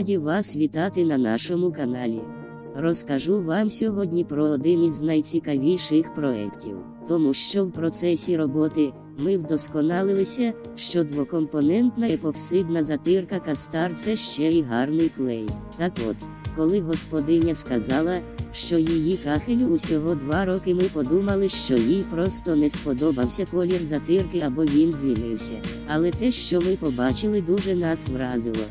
раді вас вітати на нашому каналі. Розкажу вам сьогодні про один із найцікавіших проєктів, тому що в процесі роботи ми вдосконалилися, що двокомпонентна епоксидна затирка Кастар це ще й гарний клей. Так от, коли господиня сказала, що її кахелю усього два роки ми подумали, що їй просто не сподобався колір затирки або він змінився. Але те, що ми побачили, дуже нас вразило.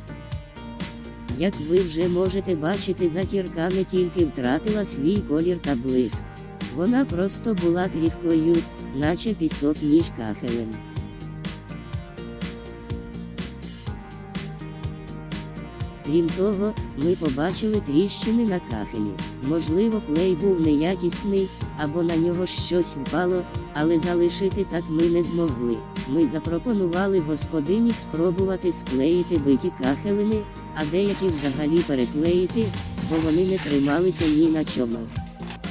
Як ви вже можете бачити, затірка не тільки втратила свій колір та блиск. Вона просто була тріхкою, наче пісок між кахелем. Крім того, ми побачили тріщини на кахелі. Можливо, клей був неякісний, або на нього щось впало, але залишити так ми не змогли. Ми запропонували господині спробувати склеїти биті кахелини, а деякі взагалі переклеїти, бо вони не трималися ні на чому.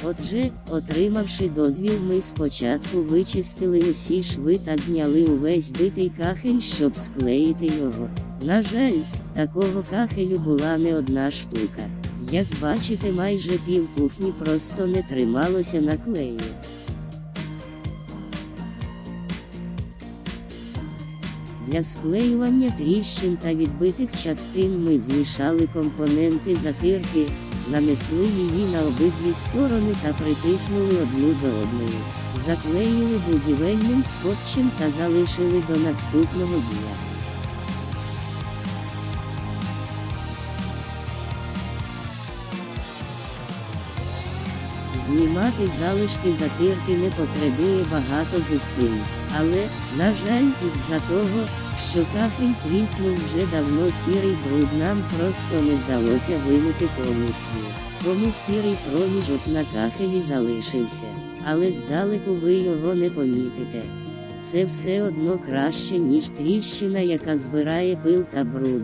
Отже, отримавши дозвіл, ми спочатку вичистили усі шви та зняли увесь битий кахель, щоб склеїти його. На жаль, такого кахелю була не одна штука. Як бачите, майже пів кухні просто не трималося на клеї. Для склеювання тріщин та відбитих частин ми змішали компоненти затирки, нанесли її на обидві сторони та притиснули одну до одної. Заклеїли будівельним скотчем та залишили до наступного дня. Знімати залишки затирки не потребує багато зусиль, але, на жаль, із-за того, що кафель тріснув вже давно сірий бруд нам просто не вдалося вимити повністю. Тому сірий проміжок на кафелі залишився, але здалеку ви його не помітите. Це все одно краще, ніж тріщина, яка збирає пил та бруд.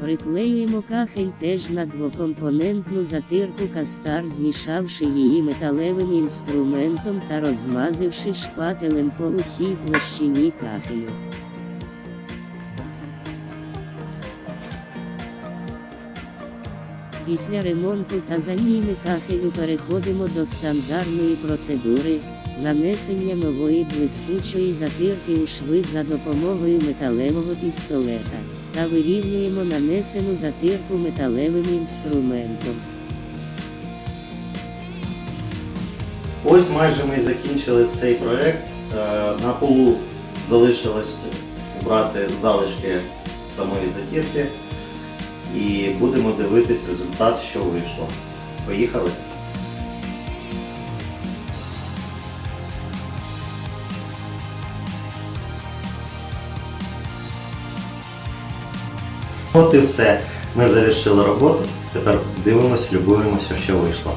Приклеюємо кахель теж на двокомпонентну затирку кастар, змішавши її металевим інструментом та розмазивши шпателем по усій площині кахелю. Після ремонту та заміни кахелю переходимо до стандартної процедури нанесення нової блискучої затирки у шви за допомогою металевого пістолета та вирівнюємо нанесену затирку металевим інструментом. Ось майже ми закінчили цей проект. Е, На полу залишилось брати залишки самої затірки і будемо дивитись результат, що вийшло. Поїхали. От і все. Ми завершили роботу. Тепер дивимося, любуємося, що вийшло.